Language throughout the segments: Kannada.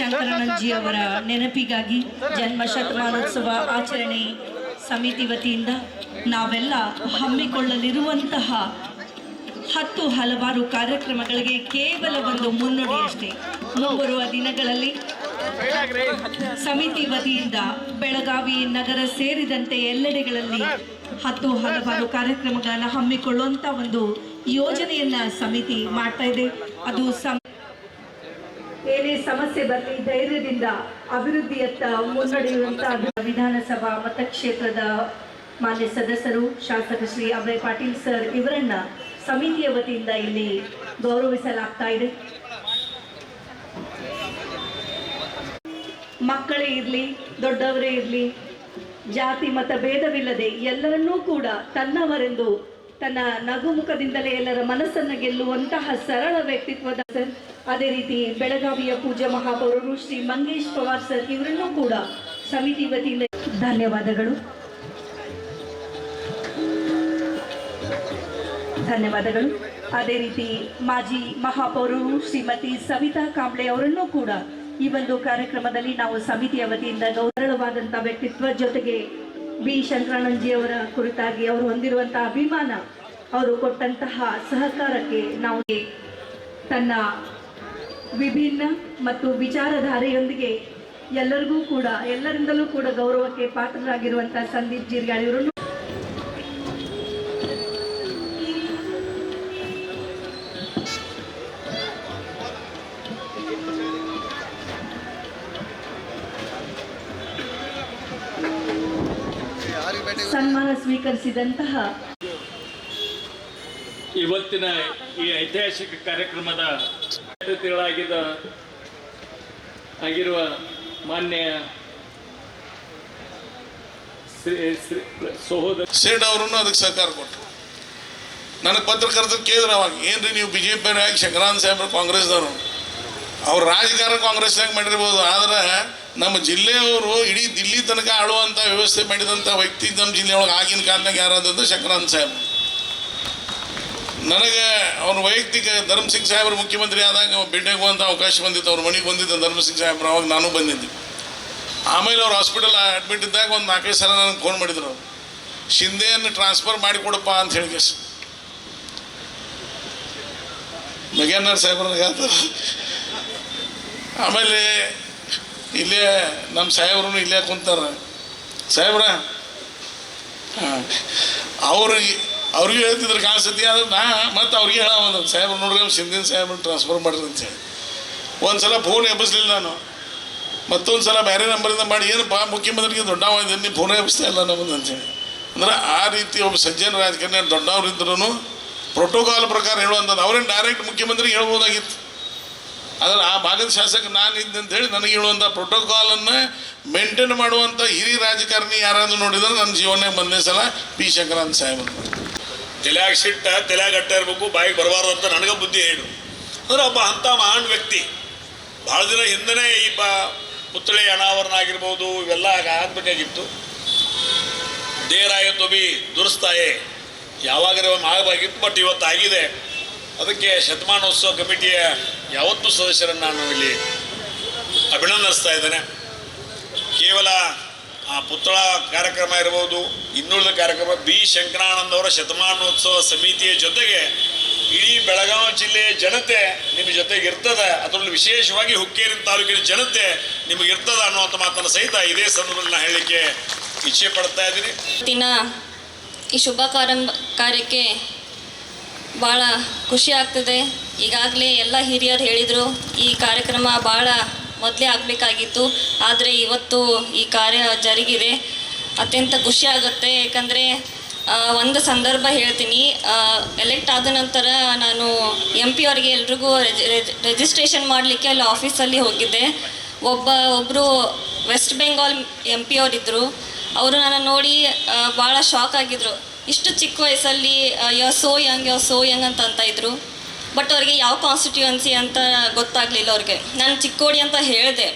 ಶಂಕರಾನಂದಜಿ ಅವರ ನೆನಪಿಗಾಗಿ ಜನ್ಮ ಶತಮಾನೋತ್ಸವ ಆಚರಣೆ ಸಮಿತಿ ವತಿಯಿಂದ ನಾವೆಲ್ಲ ಹಮ್ಮಿಕೊಳ್ಳಲಿರುವಂತಹ ಹತ್ತು ಹಲವಾರು ಕಾರ್ಯಕ್ರಮಗಳಿಗೆ ಕೇವಲ ಒಂದು ಮುನ್ನುಡಿಯಷ್ಟೇ. ಮುಂಬರುವ ದಿನಗಳಲ್ಲಿ ಸಮಿತಿ ವತಿಯಿಂದ ಬೆಳಗಾವಿ ನಗರ ಸೇರಿದಂತೆ ಎಲ್ಲೆಡೆಗಳಲ್ಲಿ ಹತ್ತು ಹಲವಾರು ಕಾರ್ಯಕ್ರಮಗಳನ್ನು ಹಮ್ಮಿಕೊಳ್ಳುವಂತ ಒಂದು ಯೋಜನೆಯನ್ನ ಸಮಿತಿ ಮಾಡ್ತಾ ಇದೆ. ಅದು ಏನೇ ಸಮಸ್ಯೆ ಬರಲಿ, ಧೈರ್ಯದಿಂದ ಅಭಿವೃದ್ಧಿಯತ್ತ ಮುನ್ನಡೆಯುವಂತ ವಿಧಾನಸಭಾ ಮತಕ್ಷೇತ್ರದ ಮಾನ್ಯ ಸದಸ್ಯರು ಶಾಸಕ ಶ್ರೀ ಅಭಯ್ ಪಾಟೀಲ್ ಸರ್ ಇವರನ್ನ ಸಮಿತಿಯ ವತಿಯಿಂದ ಇಲ್ಲಿ ಗೌರವಿಸಲಾಗ್ತಾ ಇದೆ. ಮಕ್ಕಳೇ ಇರಲಿ, ದೊಡ್ಡವರೇ ಇರಲಿ, ಜಾತಿ ಮತ ಭೇದವಿಲ್ಲದೆ ಎಲ್ಲರನ್ನೂ ಕೂಡ ತನ್ನವರೆಂದು ತನ್ನ ನಗುಮುಖದಿಂದಲೇ ಎಲ್ಲರ ಮನಸ್ಸನ್ನು ಗೆಲ್ಲುವಂತಹ ಸರಳ ವ್ಯಕ್ತಿತ್ವದ ಸರ್. ಅದೇ ರೀತಿ ಬೆಳಗಾವಿಯ ಪೂಜ್ಯ ಮಹಾಪೌರರು ಶ್ರೀ ಮಂಗೇಶ್ ಪವಾರ್ ಸರ್ ಇವರನ್ನು ಕೂಡ ಸಮಿತಿ ವತಿಯಿಂದ ಧನ್ಯವಾದಗಳು. ಧನ್ಯವಾದಗಳು. ಅದೇ ರೀತಿ ಮಾಜಿ ಮಹಾಪೌರರು ಶ್ರೀಮತಿ ಸವಿತಾ ಕಾಂಬ್ಳೆ ಅವರನ್ನು ಕೂಡ ಈ ಒಂದು ಕಾರ್ಯಕ್ರಮದಲ್ಲಿ ನಾವು ಸಮಿತಿಯ ವತಿಯಿಂದ ಗೌರವವಾದಂಥ ವ್ಯಕ್ತಿತ್ವ ಜೊತೆಗೆ ಬಿ ಶಂಕರಾನಂದಜಿ ಅವರ ಕುರಿತಾಗಿ ಅವರು ಹೊಂದಿರುವಂತಹ ಅಭಿಮಾನ ಅವರು ಕೊಟ್ಟಂತಹ ಸಹಕಾರಕ್ಕೆ ನಾವು ತನ್ನ ವಿಭಿನ್ನ ಮತ್ತು ವಿಚಾರಧಾರೆಯೊಂದಿಗೆ ಎಲ್ಲರಿಗೂ ಕೂಡ, ಎಲ್ಲರಿಂದಲೂ ಕೂಡ ಗೌರವಕ್ಕೆ ಪಾತ್ರರಾಗಿರುವಂತಹ ಸಂದೀಪ್ ಜೀರ್ಗಾಳಿ ಅವರನ್ನು ಸನ್ಮಾನ ಸ್ವೀಕರಿಸಿದಂತಹ ಇವತ್ತಿನ ಈ ಐತಿಹಾಸಿಕ ಕಾರ್ಯಕ್ರಮದ ಅತಿಥಿಗಳಾಗಿದ್ದ ಆಗಿರುವ ಮಾನ್ಯ ಸಹೋದರ ಸೇಡ್ ಅವರನ್ನು ಅದಕ್ಕೆ ಸಹಕಾರ ಕೊಟ್ಟರು. ನನಗೆ ಪತ್ರಕರ್ತರು ಕೇಳಿದ್ರೆ ಅವಾಗ ಏನ್ರಿ ನೀವು ಬಿ ಜೆ ಶಂಕರಾನ್ ಶಂಕರಾನಂದ ಸಾಹೇಬ್ರು ಕಾಂಗ್ರೆಸ್ದವರು? ಅವ್ರು ರಾಜಕಾರಣ ಕಾಂಗ್ರೆಸ್ನಾಗ ಮಾಡಿರ್ಬೋದು? ಆದ್ರೆ ನಮ್ಮ ಜಿಲ್ಲೆಯವರು ಇಡೀ ದಿಲ್ಲಿ ತನಕ ಆಳುವಂಥ ವ್ಯವಸ್ಥೆ ಮಾಡಿದಂಥ ವ್ಯಕ್ತಿ ನಮ್ಮ ಜಿಲ್ಲೆಯೊಳಗೆ ಆಗಿನ ಕಾಲದಾಗ ಯಾರಾದ್ರೂ ಶಂಕರಾನ್ ಸಾಹೇಬ್ ನನಗೆ ಅವ್ರ ವೈಯಕ್ತಿಕ ಧರ್ಮಸಿಂಗ್ ಸಾಹೇಬರು ಮುಖ್ಯಮಂತ್ರಿ ಆದಾಗ ಭೇಟಿಯಾಗುವಂಥ ಹೋಗುವಂಥ ಅವಕಾಶ ಬಂದಿತ್ತು ಅವ್ರ ಮನೆಗೆ ಬಂದಿದ್ದ ಧರ್ಮಸಿಂಗ್ ಸಾಹೇಬ್ರು ಅವಾಗ ನಾನು ಬಂದಿದ್ದೆ. ಆಮೇಲೆ ಅವ್ರು ಹಾಸ್ಪಿಟಲ್ ಅಡ್ಮಿಟ್ ಇದ್ದಾಗ ಒಂದು ನಾಲ್ಕೈದು ಸಲ ನನಗೆ ಫೋನ್ ಮಾಡಿದ್ರು ಅವರು. ಶಿಂದೆಯನ್ನು ಟ್ರಾನ್ಸ್ಫರ್ ಮಾಡಿಕೊಡಪ್ಪ ಅಂತ ಹೇಳಿ ಮಗೇನಾರ್ ಸಾಹೇಬ್ರ ಆಮೇಲೆ ಇಲ್ಲೇ ನಮ್ಮ ಸಾಹೇಬ್ರು ಇಲ್ಲೇ ಕುಂತಾರ. ಸಾಹೇಬ್ರ, ಹಾಂ, ಅವ್ರು ಅವ್ರಿಗೆ ಹೇಳ್ತಿದ್ರು ಕಾಣಿಸ್ತತಿ ಆದ್ರೆ ನಾ ಮತ್ತೆ ಅವ್ರಿಗೆ ಹೇಳೋದು ಸಾಹೇಬ್ರು ನೋಡ್ರಿ ಸಿಂಧಿನ ಸಾಹೇಬ್ರು ಟ್ರಾನ್ಸ್ಫರ್ ಮಾಡ್ರಿ ಅಂತೇಳಿ ಒಂದು ಸಲ ಫೋನ್ ಎಬ್ಬಿಸ್ಲಿಲ್ಲ ನಾನು. ಮತ್ತೊಂದು ಸಲ ಬೇರೆ ನಂಬರಿಂದ ಮಾಡಿ, ಏನಪ್ಪ, ಮುಖ್ಯಮಂತ್ರಿಗೆ ದೊಡ್ಡವ ಇದ್ದೀನಿ ಫೋನ್ ಎಬ್ಬಿಸ್ತಾ ಇಲ್ಲ ನಮ್ಮದು ಅಂತೇಳಿ ಅಂದ್ರೆ ಆ ರೀತಿ ಒಬ್ಬ ಸಜ್ಜನ ರಾಜಕಾರಣಿ ದೊಡ್ಡವರಿದ್ರೂ ಪ್ರೋಟೋಕಾಲ್ ಪ್ರಕಾರ ಹೇಳುವಂಥದ್ದು ಅವ್ರೇನು ಡೈರೆಕ್ಟ್ ಮುಖ್ಯಮಂತ್ರಿಗೆ ಹೇಳ್ಬೋದಾಗಿತ್ತು. ಆದರೆ ಆ ಭಾಗದ ಶಾಸಕ ನಾನು ಇದ್ದೆ ಅಂತ ಹೇಳಿ ನನಗೆ ಹೇಳುವಂಥ ಪ್ರೋಟೋಕಾಲನ್ನು ಮೇಂಟೈನ್ ಮಾಡುವಂಥ ಹಿರಿಯ ರಾಜಕಾರಣಿ ಯಾರಾದರೂ ನೋಡಿದ್ರೆ ನನ್ನ ಜೀವನಕ್ಕೆ ಬಂದೇ ಸಲ ಪಿ ಸಾಹೇಬ್ ಸಾಹೇಬರು. ತಲೆಯಾಗ ಸಿಟ್ಟ ತಲೆಯಾಗ ಅಟ್ಟ ಇರಬೇಕು ಬಾಯಿಗೆ ಬರಬಾರ್ದು ಅಂತ ನನಗೆ ಬುದ್ಧಿ ಹೇಳು. ಅಂದ್ರೆ ಒಬ್ಬ ಅಂಥ ಮಹಾನ್ ವ್ಯಕ್ತಿ, ಭಾಳ ದಿನ ಹಿಂದನೇ ಈ ಬ ಅನಾವರಣ ಆಗಿರ್ಬೋದು, ಇವೆಲ್ಲ ಆಗಬೇಕಾಗಿತ್ತು. ದೇರಾಯ ತೊಬಿ ದುರಸ್ತಾಯೆ ಒಮ್ಮೆ ಆಗಬೇಕಾಗಿತ್ತು ಬಟ್ ಇವತ್ತು ಆಗಿದೆ. ಅದಕ್ಕೆ ಶತಮಾನೋತ್ಸವ ಕಮಿಟಿಯ ಯಾವತ್ತೂ ಸದಸ್ಯರನ್ನು ನಾನು ಇಲ್ಲಿ ಅಭಿನಂದಿಸ್ತಾ ಇದ್ದೇನೆ. ಕೇವಲ ಆ ಪುತ್ತಳ ಕಾರ್ಯಕ್ರಮ ಇರ್ಬೋದು, ಇನ್ನುಳಿದ ಕಾರ್ಯಕ್ರಮ, ಬಿ. ಶಂಕರಾನಂದ ಅವರ ಶತಮಾನೋತ್ಸವ ಸಮಿತಿಯ ಜೊತೆಗೆ ಇಡೀ ಬೆಳಗಾವಿ ಜಿಲ್ಲೆಯ ಜನತೆ ನಿಮ್ಮ ಜೊತೆಗೆ ಇರ್ತದೆ. ಅದರಲ್ಲಿ ವಿಶೇಷವಾಗಿ ಹುಕ್ಕೇರಿ ತಾಲೂಕಿನ ಜನತೆ ನಿಮಗೆ ಇರ್ತದೆ ಅನ್ನುವಂಥ ಮಾತನ್ನು ಸಹಿತ ಇದೇ ಸಂದರ್ಭದಲ್ಲಿ ನಾನು ಹೇಳಲಿಕ್ಕೆ ಇಚ್ಛೆ ಪಡ್ತಾ ಇದ್ದೀನಿ. ದಿನ ಈ ಶುಭ ಕಾರ್ಯಕ್ಕೆ ಭಾಳ ಖುಷಿ ಆಗ್ತದೆ. ಈಗಾಗಲೇ ಎಲ್ಲ ಹಿರಿಯರು ಹೇಳಿದರು, ಈ ಕಾರ್ಯಕ್ರಮ ಭಾಳ ಮೊದಲೇ ಆಗಬೇಕಾಗಿತ್ತು. ಆದರೆ ಇವತ್ತು ಈ ಕಾರ್ಯ ಜರುಗಿದೆ. ಅತ್ಯಂತ ಖುಷಿ ಆಗುತ್ತೆ. ಯಾಕಂದರೆ ಒಂದು ಸಂದರ್ಭ ಹೇಳ್ತೀನಿ. ಎಲೆಕ್ಟ್ ಆದ ನಂತರ ನಾನು ಎಂ ಪಿ ಅವ್ರಿಗೆ ಎಲ್ರಿಗೂ ರಿಜಿಸ್ಟ್ರೇಷನ್ ಮಾಡಲಿಕ್ಕೆ ಅಲ್ಲಿ ಆಫೀಸಲ್ಲಿ ಹೋಗಿದ್ದೆ. ಒಬ್ಬ ಒಬ್ಬರು ವೆಸ್ಟ್ ಬೆಂಗಾಲ್ ಎಂ ಪಿ ಅವರಿದ್ದರು ಅವರು ನನ್ನ ನೋಡಿ ಭಾಳ ಶಾಕ್ ಆಗಿದ್ರು. ಇಷ್ಟು ಚಿಕ್ಕ ವಯಸ್ಸಲ್ಲಿ you're so young you're so young ಅಂತ ಅಂತ ಇದ್ರು. ಬಟ್ ಅವ್ರಿಗೆ ಯಾವ ಕಾನ್ಸ್ಟಿಟ್ಯೂಯನ್ಸಿ ಅಂತ ಗೊತ್ತಾಗಲಿಲ್ಲ ಅವ್ರಿಗೆ. ನಾನು ಚಿಕ್ಕೋಡಿ ಅಂತ ಹೇಳಿದೆ.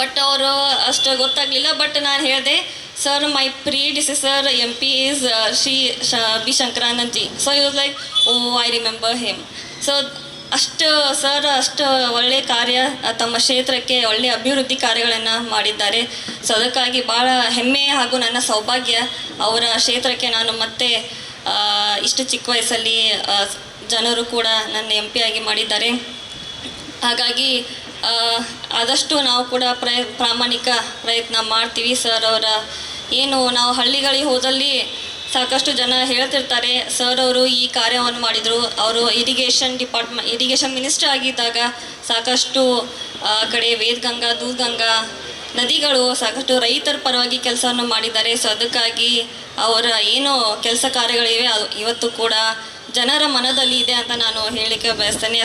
ಬಟ್ ಅವರು ಅಷ್ಟು ಗೊತ್ತಾಗಲಿಲ್ಲ ಬಟ್ ನಾನು ಹೇಳಿದೆ sir my predecessor M P is Shri ಶ B Shankaranand ji so you like oh I remember him so ಅಷ್ಟು ಸರ್ ಅಷ್ಟು ಒಳ್ಳೆಯ ಕಾರ್ಯ ತಮ್ಮ ಕ್ಷೇತ್ರಕ್ಕೆ ಒಳ್ಳೆಯ ಅಭಿವೃದ್ಧಿ ಕಾರ್ಯಗಳನ್ನು ಮಾಡಿದ್ದಾರೆ. ಸೊ ಅದಕ್ಕಾಗಿ ಭಾಳ ಹೆಮ್ಮೆ ಹಾಗೂ ನನ್ನ ಸೌಭಾಗ್ಯ, ಅವರ ಕ್ಷೇತ್ರಕ್ಕೆ ನಾನು ಮತ್ತೆ ಇಷ್ಟು ಚಿಕ್ಕ ವಯಸ್ಸಲ್ಲಿ ಜನರು ಕೂಡ ನನ್ನ ಎಂ ಆಗಿ ಮಾಡಿದ್ದಾರೆ. ಹಾಗಾಗಿ ಆದಷ್ಟು ನಾವು ಕೂಡ ಪ್ರಯ, ಪ್ರಾಮಾಣಿಕ ಪ್ರಯತ್ನ ಮಾಡ್ತೀವಿ ಸರ್ ಅವರ. ಏನು, ನಾವು ಹಳ್ಳಿಗಳಿಗೆ ಹೋದಲ್ಲಿ ಸಾಕಷ್ಟು ಜನ ಹೇಳ್ತಿರ್ತಾರೆ, ಸರ್ ಅವರು ಈ ಕಾರ್ಯವನ್ನು ಮಾಡಿದರು. ಅವರು ಇರಿಗೇಷನ್ ಡಿಪಾರ್ಟ್ಮೆಂಟ್ ಇರಿಗೇಷನ್ ಮಿನಿಸ್ಟರ್ ಆಗಿದ್ದಾಗ ಸಾಕಷ್ಟು ಕಡೆ ವೇದಗಂಗಾ, ದೂದ್ಗಂಗಾ ನದಿಗಳು ಸಾಕಷ್ಟು ರೈತರ ಪರವಾಗಿ ಕೆಲಸವನ್ನು ಮಾಡಿದ್ದಾರೆ. ಸೊ, ಅದಕ್ಕಾಗಿ ಅವರ ಏನು ಕೆಲಸ ಕಾರ್ಯಗಳಿವೆ, ಅದು ಇವತ್ತು ಕೂಡ ಜನರ ಮನದಲ್ಲಿ ಇದೆ ಅಂತ ನಾನು ಹೇಳಿಕೆ ಬಯಸ್ತೇನೆ.